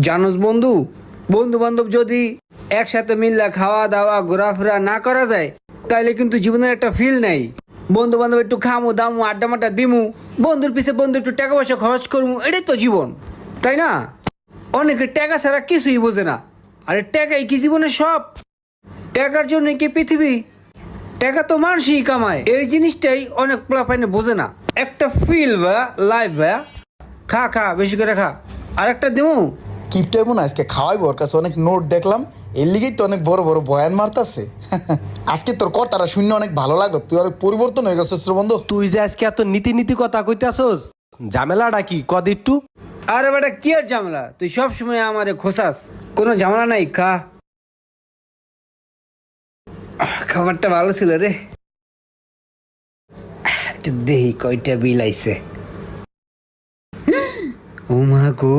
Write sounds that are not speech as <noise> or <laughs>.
জানোস বন্ধু? বন্ধু বান্ধব যদি একসাথে মিললে খাওয়া দাওয়া ঘোরাফেরা না করা যায়, তাইলে কিন্তু জীবনের একটা ফিল নেই। বন্ধু বান্ধব একটু খামু, দামু আড্ডা মাড্ডা দিমু, বন্ধুর পিছে বন্ধু একটু টাকা পয়সা খরচ করব এটাই তো জীবন। তাই না? অনেকে টাকা ছাড়া কিছুই বোঝে না। আরে টাকাই কি জীবনের সব? টাকার জন্য কি পৃথিবী? টাকা তো মানুষই কামায়। এই জিনিসটাই অনেক পোলাপাইনে বোঝে না। একটা ফিল বা লাইফ বা খা খা, বেশি করে খা। আর একটা দেবো কিপটা এমন আজকে খাওয়াইবো ওর কাছে অনেক নোট দেখলাম। এর লিগেই তো অনেক বড় বড় বয়ান মারতাছে। <laughs> আজকে তোর কথাটা শুনে অনেক ভালো লাগল তুই অনেক পরিবর্তন হয়ে গেছিস বন্ধু। তুই যে আজকে এত নীতি নীতি কথা কইতাছস ঝামেলাটা কি? কদ একটু। আরে বেটা কি আর ঝামেলা? তুই সব সময় আমারে খোসাস কোনো ঝামেলা নাই খা। খাবারটা ভালো ছিল রে। একটু দেহি কয়টা বিল আইছে। <gasps> ও মা গো।